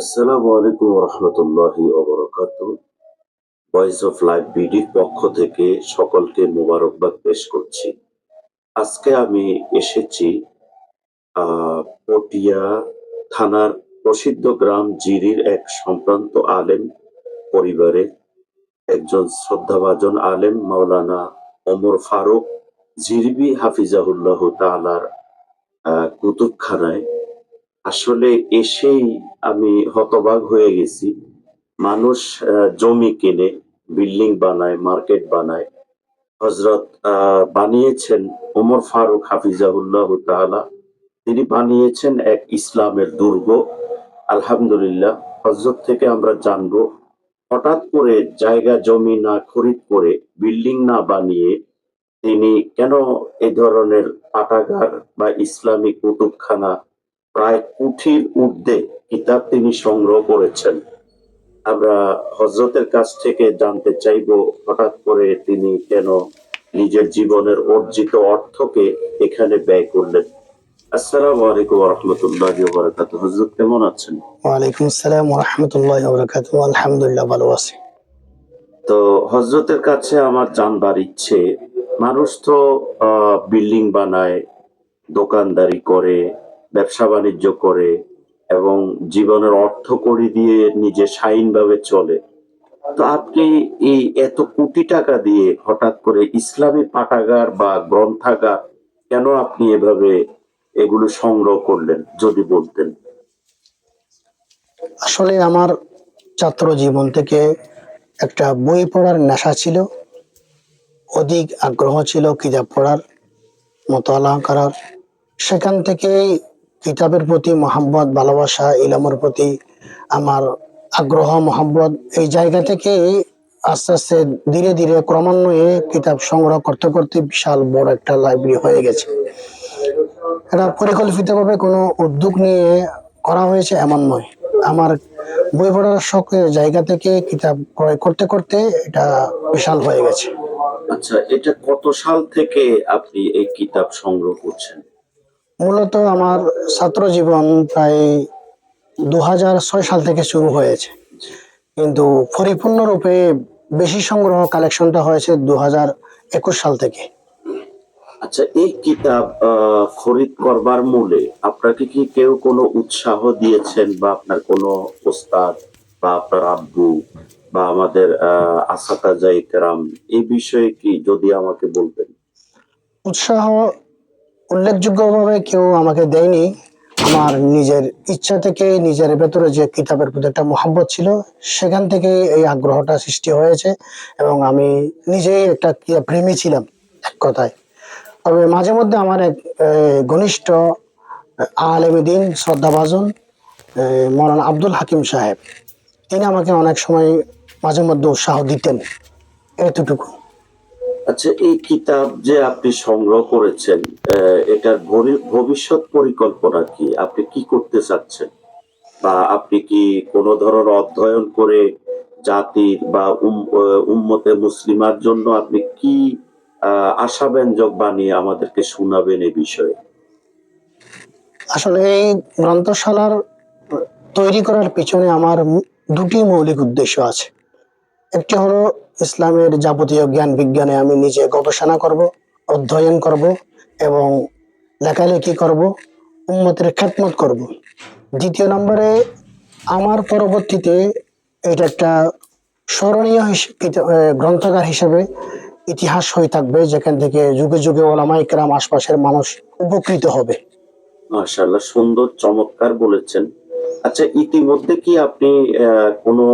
আসসালামু আলাইকুম রহমতুল্লাহি অবরাকাত ভয়েস অফ লাইফ বিডির পক্ষ থেকে সকলকে মোবারকবাদ পেশ করছি। আজকে আমি এসেছি পটিয়া থানার প্রসিদ্ধ গ্রাম জিরির এক সম্ভ্রান্ত আলেম পরিবারে একজন শ্রদ্ধাভাজন আলেম মাওলানা ওমর ফারুক, জিরবি হাফিজাহুল্লাহ তালার কুতুবখানায় আসলে এসেই আমি হতবাক হয়ে গেছি। মানুষ জমি কিনে, বিল্ডিং বানায়, মার্কেট বানায়। হজরত বানিয়েছেন ওমর ফারুক হাফিজাহুল্লাহ তাআলা। তিনি বানিয়েছেন এক ইসলামের দুর্গ। আলহামদুলিল্লাহ হজরত থেকে আমরা জানব, হঠাৎ করে জায়গা, জমি না খরিদ করে, বিল্ডিং না বানিয়ে তিনি কেন এই ধরনের পাঠাগার বা ইসলামী কুতুবখানা প্রায় কুঠির ঊর্ধ্বে কিতাব তিনি সংগ্রহ করেছেন। আমরা হজরতের কাছ থেকে জানতে চাইব হঠাৎ করে তিনি কেন নিজের জীবনের অর্জিত অর্থকে এখানে ব্যয় করলেন। আসসালামু আলাইকুম রহমতুল্লাহ বারাকাত হজরত কেমন আছেন? ওয়ালাইকুম আসসালাম রহমতুল্লাহ বরকাত আলহামদুলিল্লাহ ভালো আছি। তো হজরতের কাছে আমার জানবার ইচ্ছে মানুষ তো বিল্ডিং বানায় দোকানদারি করে ব্যবসা বাণিজ্য করে এবং জীবনের অর্থ করি দিয়ে নিজে স্বাধীনভাবে চলে। তো আপনি এই এত কোটি টাকা দিয়ে হঠাৎ করে ইসলামী পাঠাগার বা গ্রন্থাগার কেন আপনি এভাবে এগুলো সংগ্রহ করলেন, যদি বলতেন? আসলে আমার ছাত্র জীবন থেকে একটা বই পড়ার নেশা ছিল, অধিক আগ্রহ ছিল কিতাব পড়ার মতলা করার। সেখান থেকে কিতাবের প্রতি মোহাম্মত ভালোবাসা, ইলামের প্রতি আমার আগ্রহ মোহাম্মত এই জায়গা থেকে আস্তে আস্তে ধীরে ধীরে ক্রমান্বয়ে কিতাব সংগ্রহ করতে করতে বিশাল বড় একটা লাইব্রেরি হয়ে গেছে। এটা পরিকল্পিতভাবে কোনো উদ্যোগ নিয়ে করা হয়েছে এমন নয়। আমার বই পড়ার শখের জায়গা থেকে কিতাব ক্রয় করতে করতে এটা বিশাল হয়ে গেছে। আচ্ছা এটা কত সাল থেকে আপনি এই কিতাব সংগ্রহ করছেন? মূলত আমার ছাত্র জীবন প্রায় দু সাল থেকে শুরু হয়েছে। কিন্তু পরিপূর্ণরূপে বেশি সংগ্রহ কালেকশনটা হয়েছে দু একুশ সাল থেকে। আচ্ছা এই কিতাব খরিদ করবার মূলে আপনাকে কি কেউ কোনো উৎসাহ দিয়েছেন বা আপনার কোনো ওস্তাদ বা আপনার আব্বু বা আমাদের আহ আসাতাজা ইকরাম এই বিষয়ে কি যদি আমাকে বলবেন উৎসাহ উল্লেখযোগ্যভাবে কেউ আমাকে দেয়নি। আমার নিজের ইচ্ছা থেকে নিজের ভেতরে যে কিতাবের প্রতি একটা মহাব্বত ছিল, সেখান থেকে এই আগ্রহটা সৃষ্টি হয়েছে এবং আমি নিজেই একটা প্রেমী ছিলাম এক কথায়। তবে মাঝে মধ্যে আমার এক ঘনিষ্ঠ আলেম দিন শ্রদ্ধাভাজন মৌলানা আব্দুল হাকিম সাহেব। তিনি আমাকে অনেক সময় মাঝে মধ্যে উৎসাহ দিতেন। এতটুকু আচ্ছা এই কিতাব যে আপনি সংগ্রহ করেছেন এটার ভবিষ্যৎ পরিকল্পনা কি? আপনি কি করতে চাচ্ছেন? বা আপনি কি কোনো ধরনের অধ্যয়ন করে জাতির বা উম্মতে মুসলিমার জন্য আপনি কি আশাব্যঞ্জক বানিয়ে আমাদেরকে শোনাবেন এই বিষয়ে? আসলে এই গ্রন্থশালার তৈরি করার পিছনে আমার দুটি মৌলিক উদ্দেশ্য আছে। একটি হলো ইসলামের যাবতীয় জ্ঞান বিজ্ঞানে আমি নিজে গবেষণা করব, অধ্যয়ন করব এবং লেখালেখি করব উন্মতের খেদমত করব। দ্বিতীয় নম্বরে, আমার পরবর্তীতে এটা একটা স্মরণীয় গ্রন্থাগার হিসেবে ইতিহাস হয়ে থাকবে, যেখান থেকে যুগে যুগে ওলামা ইকরাম আশপাশের মানুষ উপকৃত হবে। মাশাআল্লাহ, সুন্দর, চমৎকার বলেছেন। আচ্ছা ইতিমধ্যে কি আপনি কোনো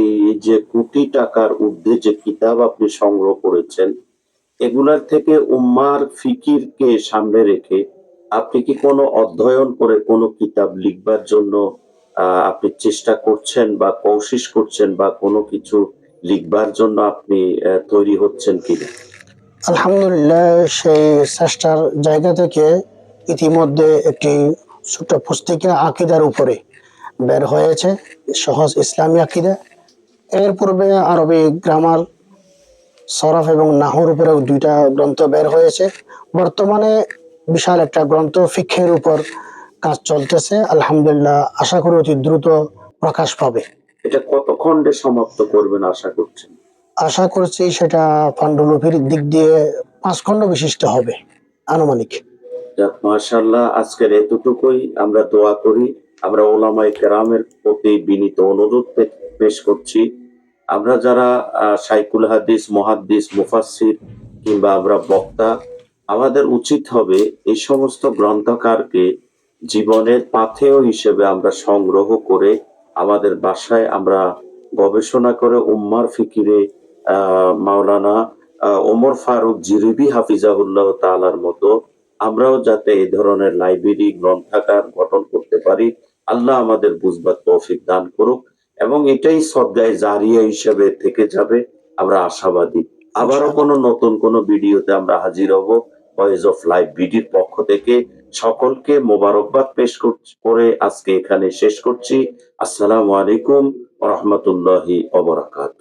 এই যে কোটি টাকার ঊর্ধ্বে যে কিতাব আপনি সংগ্রহ করেছেন, এগুলার থেকে উম্মার ফিকিরকে সামনে রেখে আপনি কি কোনো অধ্যয়ন করে কোনো কিতাব লিখবার জন্য আপনি চেষ্টা করছেন বা কোশিশ করছেন বা কোনো কিছু লিখবার জন্য আপনি তৈরি হচ্ছেন কিনা আলহামদুলিল্লাহ সেই চেষ্টার জায়গা থেকে ইতিমধ্যে একটি ছোট পুস্তিকা আকিদার উপরে বের হয়েছে সহজ ইসলামী আকিদা। এর পূর্বে আরবি গ্রামার সরফ এবং নাহর উপরেও দুইটা গ্রন্থ বের হয়েছে। বর্তমানে বিশাল একটা গ্রন্থ ফিক্ষের উপর কাজ চলতেছে। আলহামদুলিল্লাহ আশা করি অতি দ্রুত প্রকাশ পাবে। এটা কত খণ্ডে সমাপ্ত করবেন আশা করছেন? আশা করছি সেটা পাণ্ডুলিপির দিক দিয়ে পাঁচ খণ্ড বিশিষ্ট হবে আনুমানিক। মাশাল্লাহ আজকের এতটুকুই। আমরা দোয়া করি। আমরা ওলামাই কেরামের প্রতি বিনীত অনুরোধ পেশ করছি। আমরা যারা সাইকুল হাদিস, মহাদ্দিস, মুফাসসির কিংবা আমরা বক্তা, আমাদের উচিত হবে এই সমস্ত গ্রন্থকারকে জীবনের পাথেয় হিসেবে আমরা সংগ্রহ করে আমাদের বাসায় আমরা গবেষণা করে উম্মার ফিকিরে মাওলানা ওমর ফারুক জিরিবি হাফিজাহুল্লাহ তালার মতো আমরাও যাতে এই ধরনের লাইব্রেরি গ্রন্থাগার গঠন করতে পারি। আল্লাহ আমাদের বুঝবার তৌফিক দান করুক এবং এটাই সদ্গায় জারিয়া হিসেবে থেকে যাবে, আমরা আশাবাদী। আবারও কোনো নতুন কোনো ভিডিওতে আমরা হাজির হব ভয়েস অফ লাইফ বিডির পক্ষ থেকে। সকলকে মোবারকবাদ পেশ করে আজকে এখানে শেষ করছি। আসসালামু আলাইকুম রহমতুল্লাহি অবরাকাত